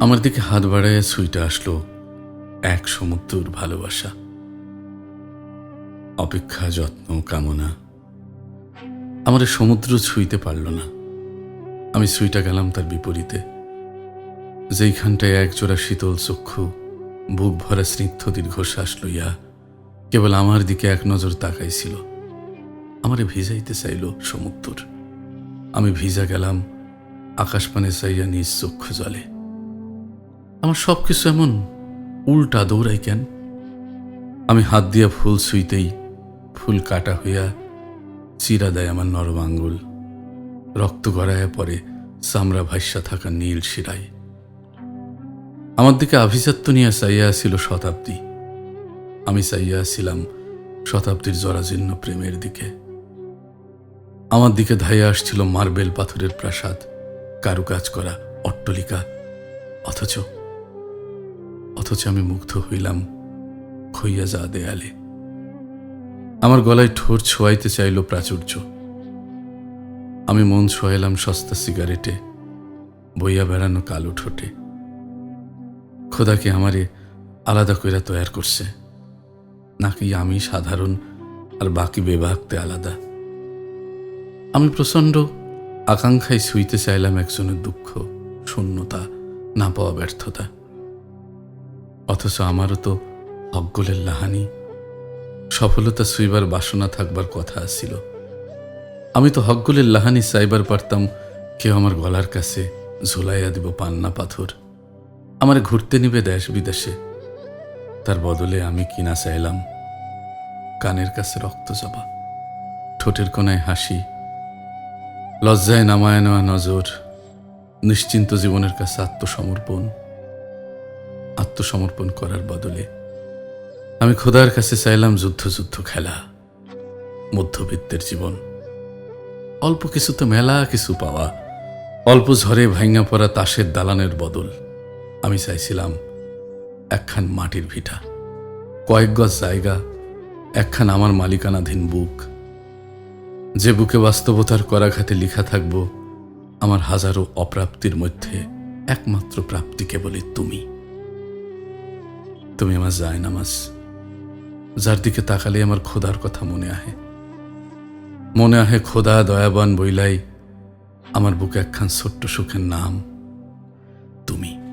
আমার দিকে হাত বাড়ায় সুইটা আসলো এক সমুদ্র ভালোবাসা। অপেক্ষা, যত্ন, কামনা আমার সমুদ্র ছুঁইতে পারল না। আমি সুইটা গেলাম তার বিপরীতে। যেইখানটায় একজোড়া শীতল চক্ষু, বুক ভরা স্নিগ্ধ দীর্ঘশ্বাস লইয়া কেবল আমার দিকে এক নজর তাকাইছিল। আমারে ভিজাইতে চাইল সমুদ্র আমি ভিজা গেলাম, আকাশপানে চাইয়া নিজ চক্ষু জলে। আমার সব কিছু এমন উল্টা দৌড়াই কেন? আমি হাত দিয়া ফুল ছুঁইতেই ফুল কাটা হইয়া চিরা দেয় আমার নরম আঙ্গুল। রক্ত গড়াইয়া পরে চামড়া ভাষ্যা থাকা নীল শিরায়। আমার দিকে আভিজাত্য নিয়ে চাইয়া ছিল শতাব্দী। আমি চাইয়া ছিলাম শতাব্দীর জরাজীর্ণ প্রেমের দিকে। আমার দিকে ধাইয়া আসছিল মার্বেল পাথরের প্রাসাদ, কারুকাজ করা, অট্টলিকা। অথচ অথচ আমি মুগ্ধ হইলাম খইয়া যা দেয়ালে। আমার গলায় ঠোঁট ছোঁয়াইতে চাইল প্রাচুর্য। আমি মন ছোঁয়াইলাম সস্তা সিগারেটে, বইয়া বেড়ানো কালো ঠোঁটে। খোদাকে আমারে আলাদা কইরা তৈয়ার করছে। নাকি আমি সাধারণ আর বাকি বেবাকতে আলাদা? আমি প্রচণ্ড আকাঙ্ক্ষায় শুইতে চাইলাম একজনের দুঃখ, শূন্যতা, না পাওয়া ব্যর্থতা। অথচ আমারও তো অজ্ঞলের লাহানি, সফলতা শুইবার বাসনা থাকবার কথা ছিল আমি তো হকগুলের লাহানি চাইবার পারতাম, কেউ আমার গলার কাছে ঝুলাইয়া দিব পান্না পাথর। আমার ঘুরতে নিবে দেশ বিদেশে। তার বদলে আমি কিনা চাইলাম? কানের কাছে রক্ত জবা ঠোঁটের কোনায় হাসি লজ্জায় নামায় নেওয়া নজর, নিশ্চিন্ত জীবনের কাছে আত্মসমর্পণ আত্মসমর্পণ করার বদলে আমি খোদার কাছে চাইলাম যুদ্ধ যুদ্ধ খেলা, মধ্যবিত্তের জীবন। অল্প কিছু তো মেলা, কিছু পাওয়া। অল্প ঝড়ে ভাঙা পড়া তাসের দালানের বদল। আমি চাইছিলাম একখান মাটির ভিটা, কয়েক গজ জায়গা, একখান আমার মালিকানাধীন বুক। যে বুকে বাস্তবতার করাঘাতে লিখা থাকব, আমার হাজারো অপ্রাপ্তির মধ্যে একমাত্র প্রাপ্তি কেবলই তুমি। তুমি আমার যায় নামাজ যার দিকে তাকালে আমার খোদার কথা মনে আহে। মনে আহে, খোদা দয়াবান বইলাই, আমার বুকে একখান ছোট্ট সুখের নাম, তুমি।